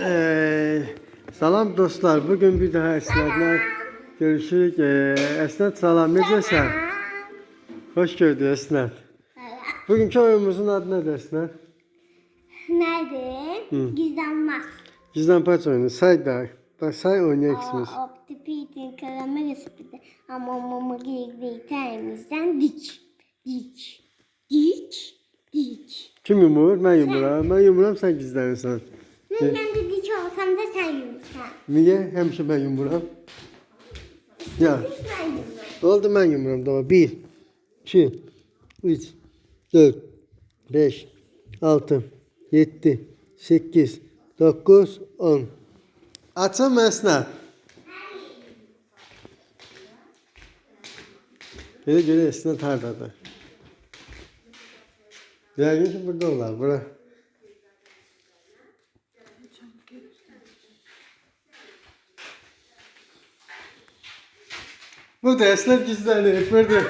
Ee, salam dostlar. Bugün bir daha Esnad'la görüşürük. Ee, Esnad salam. Necəsən? Hoş gördük Esnad. Bugünkü oyunumuzun adı nedir Esnad? Nerede? Gizlenmez. Gizlen paç oyunu. Say da. Bak say oynayaq ikimiz. Optipitin karamel resepti. Ama mama giyik temizden dik. Dik. Dik. Dik. Kim yumur? Mən yumuram. Mən yumuram, sən gizlənirsən. Ben, ben de dik olsam da sen yumursan. Niyə? Həmişə mən yumuram. Ya. Ben yumurum. Oldu mən yumuram. Tamam. 1, 2, 3, 4, 5, 6, 7, 8, 9, 10. Açın məsnə. Belə görə əsnət hardadır? Yəqin ki, burada olar. Bura. Burada esnaf gizlenir. Burada.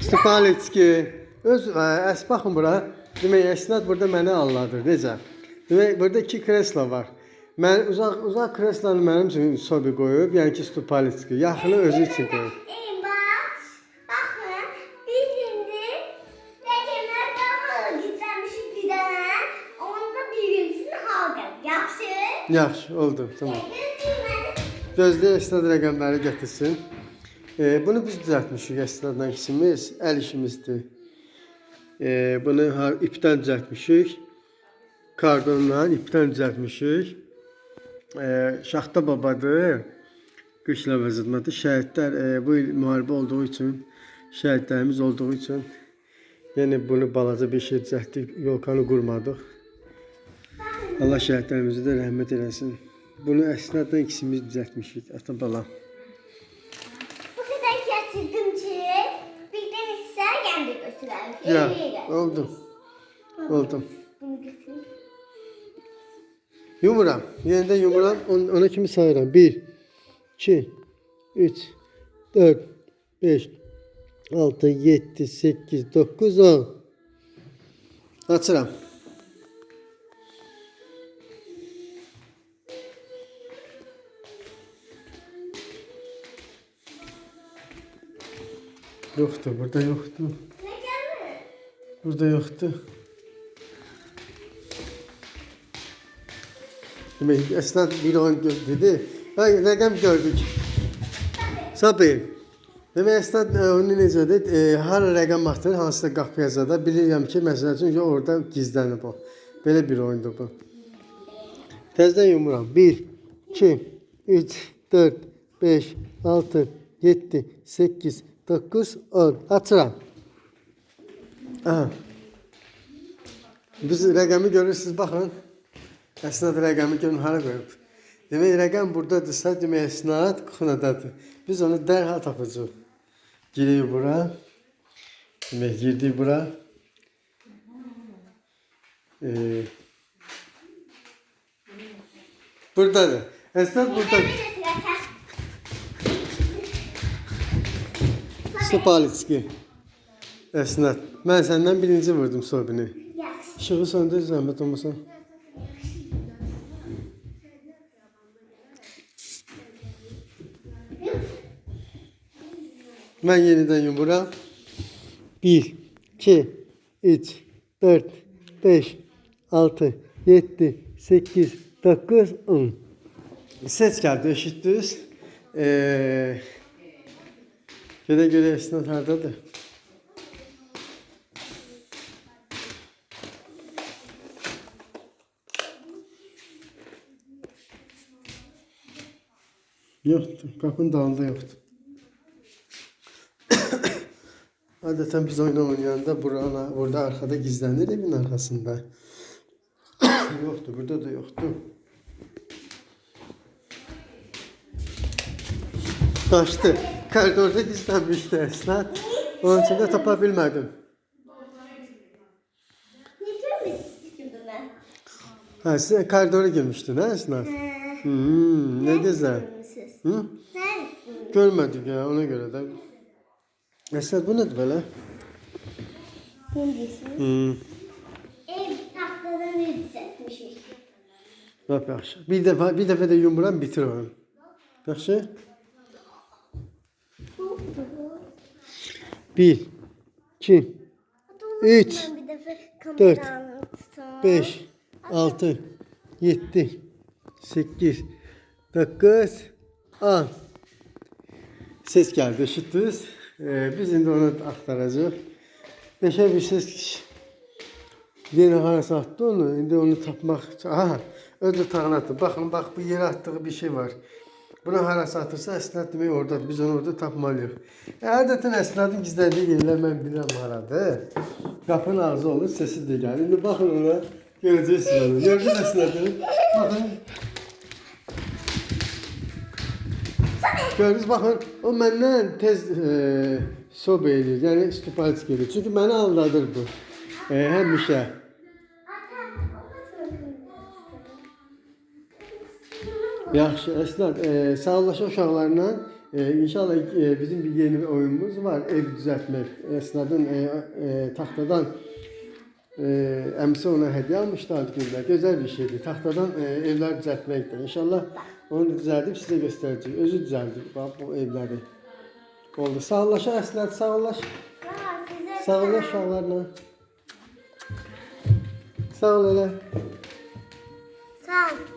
Stepalitski. Öz ə, əs baxın bura. Demək əsnad burada məni anladır. Necə? Demək burada iki kreslo var. Mən uzaq uzaq kreslonu mənim üçün sobi qoyub, yəni ki Stepalitski. Yaxını özü üçün qoyub. Yaxşı, oldu. Tamam. Gözləyək əsnad rəqəmləri gətirsin. E, bunu biz düzəltmişik əsnadla ikimiz, əl işimizdir. E, bunu ipdən düzəltmişik. Kardonla ipdən düzəltmişik. E, Şaxta babadır. Qış ləvəzətmədir. Şəhidlər e, bu il müharibə olduğu üçün, şəhidlərimiz olduğu üçün yəni bunu balaca bir şey düzəltdik, yolkanı qurmadıq. Allah şəhidlərimizi də rəhmət eləsin. Bunu əsnadla ikisimiz düzəltmişik, ata bala. Bu kadar getirdim ki bir de ister kendi götürer. Ya, oldu. Oldu. Yumuram. Yeniden yumuram. On- Ona kimi sayıram? 1, 2, 3, 4, 5, 6, 7, 8, 9, 10. Açıram. Yoktu, burada yoktu. Ne geldi? Burada yoktu. Demek esnaf bir gö- dedi. Hayır, rəqəm gördük. Sabir. Demək esnaf e, onu necədir? E, hara rəqəm atır, hansısa qapıya zada bilirəm ki, məsəl üçün orada gizlənib o. Belə bir oyundur bu. Təzədən yumuram. 1 2 3 4 5 6 7 8 9 10 açıram. Aha. Biz rəqəmi görürsüz, baxın. Əsnad rəqəmi görün hara qoyub. Demək rəqəm buradadırsa, demək əsnad xunadadır. Biz onu dərhal tapacağıq. Giririk bura. Demək girdik bura. Ee, buradadır. Əsnad buradadır. Stopalitski. Əsnad. Mən səndən birinci vurdum sobini. İşığı söndür zəhmət olmasa. Mən yenidən yumuram. 1 2 3 4 5 6 7 8 9 10 Ses gəldi, eşitdiniz? Ee, Görə görə esnad hardadır? Yoktu. Kapının dalında yoktu. Adeten biz oyun oynayanda burada, burada arkada gizlenir evin arkasında. yoktu. Burada da yoktu. Kaçtı. Koridorda gizlenmişti esnaf. Onun için de tapabilmedim. Ha, sen koridora girmiştin ha esnaf? Hmm, ne güzel. Hı? Görmedik ya ona göre de. Esnaf bu nedir böyle? Hmm. Ev tahtada Lap yaxşı. Bir dəfə bir dəfə də yumuram, bitir onu. Yaxşı? 1 2 Üç, Bir defa dört, kameranı tutalım. 5 6 7 8 9 10 Ses geldi, eşittiniz. Ee, biz indi onu aktaracağız. Beşe bir ses yeni harasa attı onu. İndi onu tapmaq. Aha, özü tağına attı. Baxın, bax bu yerə atdığı bir şey var. Buna harasa atırsa əsnad demək oradadır. Biz onu orada tapmalıyıq. E, adətən əsnadın gizləndiyi yerlər mən bilirəm haradır. Qapının ağzı olur, sesi də gəlir. İndi baxın ona, görəcəksiniz onu. Gördünüz əsnadı? Baxın. Gördünüz, baxın, o məndən tez e, sob eləyir, yəni istipalət gedir. Çünki məni aldadır bu. E, həmişə. Yaxşı, Əsnad, e, sağollaşa uşaqlarla e, inşallah e, bizim bir yeni bir oyunumuz var, ev düzəltmək. Əsnadın e, e, taxtadan e, əmsi ona hədiyyə almışdı ad günündə. Gözəl bir şeydir. Taxtadan e, evlər düzəltməkdir. İnşallah onu düzəldib sizə göstərəcək. Özü düzəldir bax bu evləri. Oldu. Sağollaşa Əsnad, sağolaş. Sağolaş uşaqlarla. Sağ ol elə. Sağ ol.